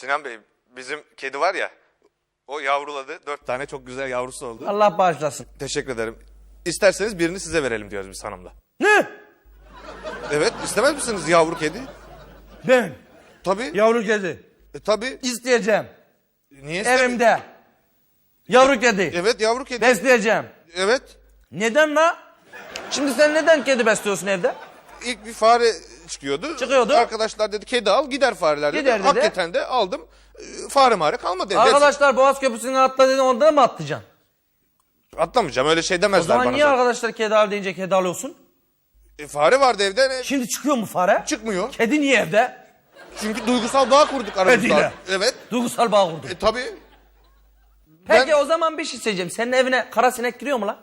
Sinan Bey bizim kedi var ya o yavruladı. Dört tane çok güzel yavrusu oldu. Allah bağışlasın. Teşekkür ederim. İsterseniz birini size verelim diyoruz biz hanımla. Ne? Evet istemez misiniz yavru kedi? Ben Tabii. yavru kedi E, tabii. isteyeceğim. Niye istemiyor- Evimde. Yavru kedi. Evet yavru kedi. Besleyeceğim. Evet. Neden la? Şimdi sen neden kedi besliyorsun evde? İlk bir fare çıkıyordu. Çıkıyordu. Arkadaşlar dedi kedi al gider fareler dedi. Gider dedi. Hakikaten de aldım. E, Fare mare kalmadı. Arkadaşlar Boğaz Köprüsü'ne atla dedin orada mı atlayacaksın? Atlamayacağım öyle şey O demezler zaman bana. niye zaten. arkadaşlar kedi al deyince kedi alıyorsun? E, fare vardı evde. ne- Şimdi çıkıyor mu fare? Çıkmıyor. Kedi niye evde? Çünkü duygusal bağ kurduk aramızda. Kediyle. Evet. Duygusal bağ kurdun. E, tabii. Peki ben- o zaman bir şey söyleyeceğim. Senin evine kara sinek giriyor mu la?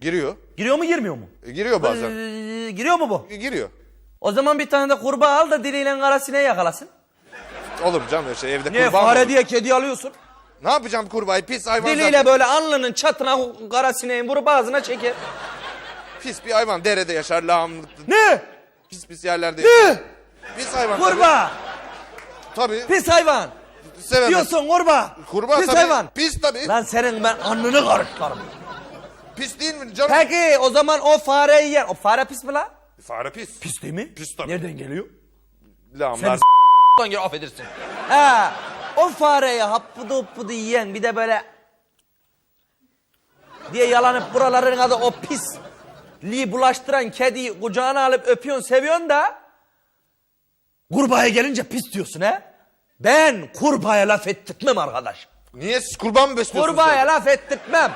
Giriyor. Giriyor mu girmiyor mu? E, giriyor bazen. Ee, giriyor mu bu? E, giriyor. O zaman bir tane de kurbağa al da diliyle kara sineği yakalasın. Olur mu canım öyle şey evde Niye kurbağa mı fare olur? diye kedi alıyorsun? Ne yapacağım kurbağayı pis hayvan Diliyle zaten. böyle alnının çatına kara sineğin vurup ağzına çeker. Pis bir hayvan derede yaşar lağımlı. Ne? Pis pis yerlerde yaşar. Pis hayvan tabii. Kurbağa. Tabii. Pis hayvan. Sevemez. Diyorsun kurbağa. Kurbağa Pis tabii. hayvan. Pis tabii. Lan senin ben alnını karıştırırım. Pis değil mi canım? Peki o zaman o fareyi yer. O fare pis mi la? Fare pis. Pis değil mi? Pis tabii. Nereden geliyor? Lağımlar. Sen geri affedersin. Ha, o fareyi happudu happudu yiyen bir de böyle diye yalanıp buraların adı o pisliği bulaştıran kediyi kucağına alıp öpüyorsun seviyorsun da kurbağaya gelince pis diyorsun he? Ben kurbağaya laf ettirtmem arkadaş. Niye siz kurban mı besliyorsunuz? Kurbağaya laf ettirtmem.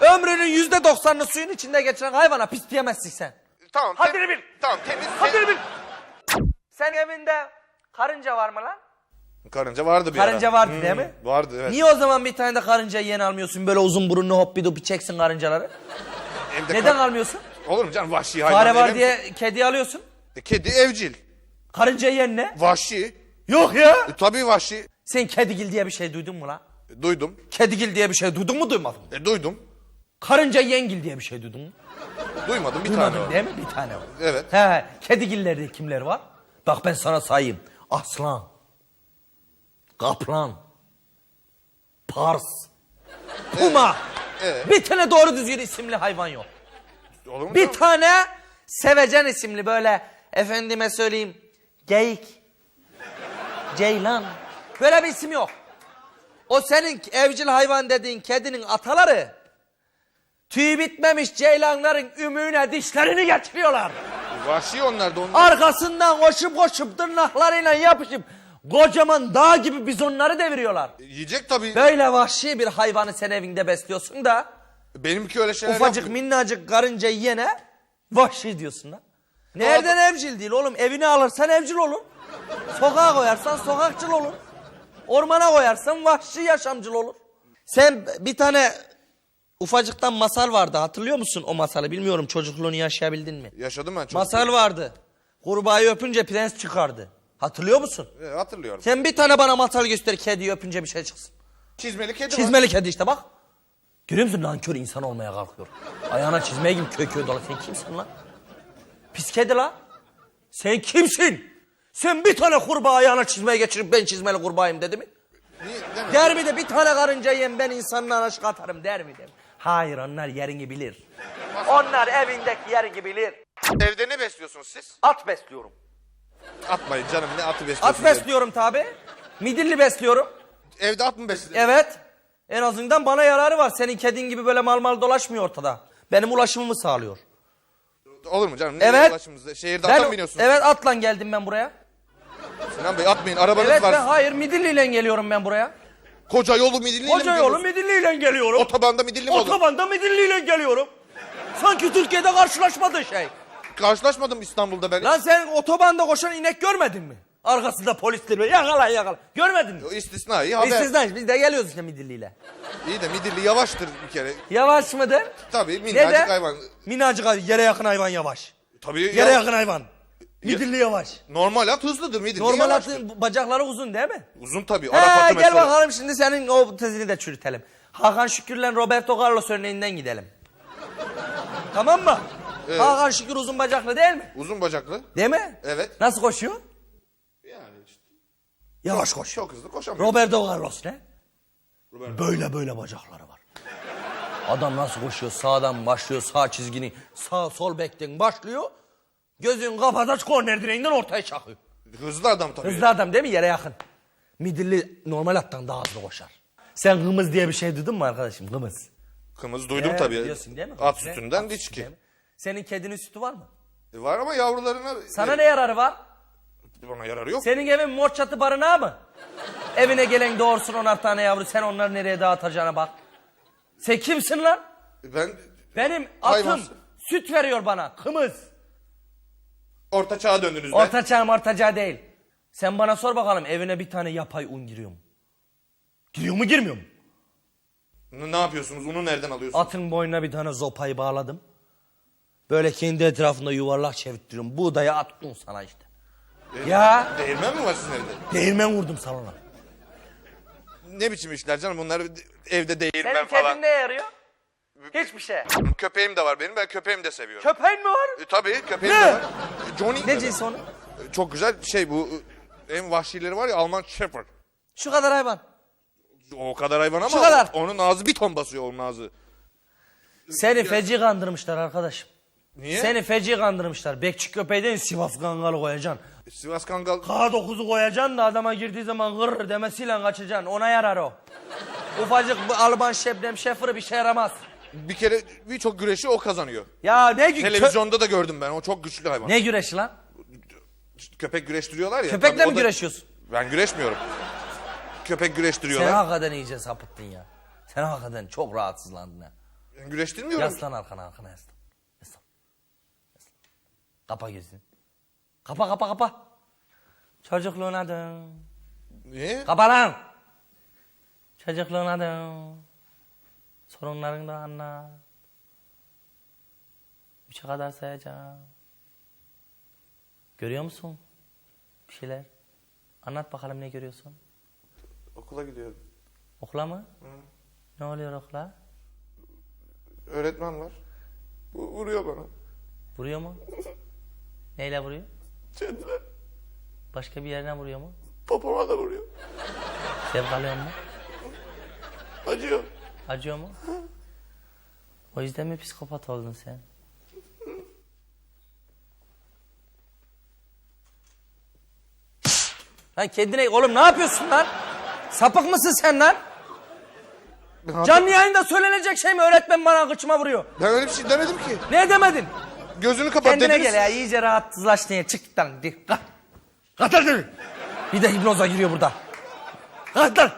Ömrünün yüzde doksanını suyun içinde geçiren hayvana pis diyemezsin sen. Tamam. Haddini tem- bil. Tamam temiz. Haddini bil. Sen evinde karınca var mı lan? Karınca vardı bir Karınca ara. vardı Hmm, değil mi? Vardı evet. Niye o zaman bir tane de karınca yiyen almıyorsun böyle uzun burunlu hoppi dupi çeksin karıncaları? Evde Neden kar- almıyorsun? Olur mu canım vahşi hayvan. Fare var eve mi- diye kedi alıyorsun. E, Kedi evcil. Karınca yiyen ne? Vahşi. Yok ya. E, tabii vahşi. Sen kedigil diye bir şey duydun mu lan? E, duydum. Kedigil diye bir şey duydun mu duymadın mı? E, duydum. Karınca yengil diye bir şey duydun mu? Duymadım bir tane Duymadın var. değil mi? Bir tane var. Evet. He, kedigillerde kimler var? Bak ben sana sayayım. Aslan. Kaplan. Pars. Puma. Evet. Bir tane doğru düzgün isimli hayvan yok. Olur mu Bir canım? tane sevecen isimli böyle efendime söyleyeyim geyik, ceylan böyle bir isim yok. O senin evcil hayvan dediğin kedinin ataları tüy bitmemiş ceylanların ümüğüne dişlerini getiriyorlar. Vahşi onlar da onlar. Arkasından koşup koşup tırnaklarıyla yapışıp kocaman dağ gibi bizonları deviriyorlar. Yiyecek tabii. Böyle vahşi bir hayvanı sen evinde besliyorsun da Benimki öyle şeyler Ufacık yapmıyor. minnacık karınca yiyene vahşi diyorsun lan. Nereden evcil değil oğlum? Evine alırsan evcil olur. Sokağa koyarsan sokakçıl olur. Ormana koyarsan vahşi yaşamcıl olur. Sen bir tane ufacıktan masal vardı. Hatırlıyor musun o masalı? Bilmiyorum çocukluğunu yaşayabildin mi? Yaşadım ben çok. Masal vardı. Kurbağayı öpünce prens çıkardı. Hatırlıyor musun? E, hatırlıyorum. Sen bir tane bana masal göster kediyi öpünce bir şey çıksın. Çizmeli kedi var. Çizmeli kedi işte bak. Görüyor musun nankör insan olmaya kalkıyor. Ayağına çizmeye gibi köy köy dola. Sen kimsin lan? Pis kedi lan. Sen kimsin? Sen bir tane kurbağa ayağına çizmeye geçirip ben çizmeli kurbağayım dedi mi? Niye? Der mi de bir tane karınca yem ben insanla aşık atarım der mi de? Hayır onlar yerini bilir. Onlar evindeki yerini bilir. Evde ne besliyorsunuz siz? At besliyorum. Atmayın canım ne atı besliyorsunuz? At besliyorum tabi. Midilli besliyorum. Evde at mı besliyorsunuz? Evet. En azından bana yararı var. Senin kedin gibi böyle mal mal dolaşmıyor ortada. Benim ulaşımımı sağlıyor. Olur mu canım? Ne Evet. ulaşımızda? Şehirde Ben, ata biniyorsunuz? evet atla geldim ben buraya. Sinan Bey atmayın arabanız Evet var. ben hayır Midilli ile geliyorum ben buraya. Koca yolu Midilli ile mi Koca yolu gidiyorsunuz? Midilli ile geliyorum. Otobanda Midilli mi olur? Otobanda Midilli ile geliyorum. Sanki Türkiye'de karşılaşmadığı şey. Karşılaşmadım İstanbul'da ben. Lan sen otobanda koşan inek görmedin mi? Arkasında polisler böyle yakala yakala. Görmedin mi? İstisnai haber. İstisna biz de geliyoruz işte Midilli ile. İyi de Midilli yavaştır bir kere. Yavaş mıdır? Tabii minnacık Neden? hayvan. Minnacık hayvan. Yere yakın hayvan yavaş. Tabii Yere ya- yakın hayvan. Midilli yavaş. Normal at hızlıdır Midilli Normal yavaştır. atın bacakları uzun değil mi? Uzun tabii. He, Arafat'ı gel mesela. bakalım şimdi senin o tezini de çürütelim. Hakan Şükür'le Roberto Carlos örneğinden gidelim. tamam mı? Evet. Hakan Şükür uzun bacaklı değil mi? Uzun bacaklı. Değil mi? Evet. Nasıl koşuyor? Yani işte. Yavaş koş. Çok hızlı koşamıyor. Roberto Carlos ne? Roberto. Böyle böyle bacakları var. Adam nasıl koşuyor? Sağdan başlıyor sağ çizgini. Sağ sol bekten başlıyor. Gözün kafada korner direğinden ortaya çakıyor. Hızlı adam tabii. Hızlı adam değil mi? Yere yakın. Midilli normal attan daha hızlı koşar. Sen kımız diye bir şey duydun mu arkadaşım? Kımız. Kımız duydum Ee, tabii. Biliyorsun değil mi? At ne? sütünden değil mi? Senin kedinin sütü var mı? E, Var ama yavrularına Sana e, ne yararı var? bana yararı yok. Senin evin mor çatı barınağı mı? Evine gelen doğursun onar tane yavru sen onları nereye dağıtacağına bak. Sen kimsin lan? Ben Benim atım Hayvan. süt veriyor bana. Kımız. Orta çağa döndünüz be. Orta çağ orta çağ değil. Sen bana sor bakalım evine bir tane yapay un giriyor mu? Giriyor mu girmiyor mu? N- Ne yapıyorsunuz? Unu nereden alıyorsunuz? Atın boynuna bir tane zopayı bağladım. Böyle kendi etrafında yuvarlak çevirtiyorum. Buğdaya at un sana işte. Ya Değirmen mi var sizin evde? değirmen vurdum salona. Ne biçim işler canım bunlar evde değirmen Senin falan. kedin ne yarıyor? Hiçbir şey. Köpeğim de var benim. Ben köpeğimi de seviyorum. Köpeğin mi var? E, tabii köpeğim de var. Johnny. Ne cinsi onu? E, Çok güzel şey bu. e, En vahşileri var ya Alman Shepherd. Şu kadar hayvan. O kadar hayvan ama Şu kadar. onun ağzı bir ton basıyor onun ağzı. Seni feci kandırmışlar arkadaşım. Niye? Seni feci kandırmışlar. Bekçi köpeği değil Sivas Kangalı koyacaksın. E, Sivas Kangal K9'u koyacaksın da adama girdiği zaman gırr demesiyle kaçacaksın. Ona yarar o. Ufacık bu Alman şebnem şefırı bir şey yaramaz. Bir kere birçok güreşi o kazanıyor. Ya ne gü- Televizyonda da gördüm ben. O çok güçlü hayvan. ne güreşi lan? Köpek güreştiriyorlar ya. Köpekle Tabii o mi da- güreşiyorsun? Ben güreşmiyorum. Köpek Sen güreştiriyorlar. hakikaten iyice sapıttın ya. Sen hakikaten çok rahatsızlandın ha. Ben güreştirmiyorum. Yaslan arkana arkana yaslan. Yaslan. Yaslan. Kapa gözünü. Kapa kapa kapa. Çocukluğuna dön. Niye? Kapa lan. Çocukluğuna dön. Sorunlarını da anlat. Üçe kadar sayacağım. Görüyor musun? Bir şeyler. Anlat bakalım ne görüyorsun. Okula gidiyorum. Okula mı? Ne oluyor okula? Öğretmen var. Bu vuruyor bana. Vuruyor mu? Neyle vuruyor? Çendiler. Başka bir yerine vuruyor mu? Popoma da vuruyor. Zevk alıyor mu? Acıyor. Acıyor mu? O yüzden mi psikopat oldun sen? Lan kendine oğlum ne yapıyorsun lan? Sapık mısın sen lan? Canlı yayında söylenecek şey mi? Öğretmen bana kıçıma vuruyor. Ben öyle bir şey demedim ki. Ne demedin? Gözünü kapat Kendine dediniz. gel ya iyice rahatsızlaştın ya. Çık lan. di- Kalk. Kalk lan. Bir de hipnoza giriyor burada. Kalk lan.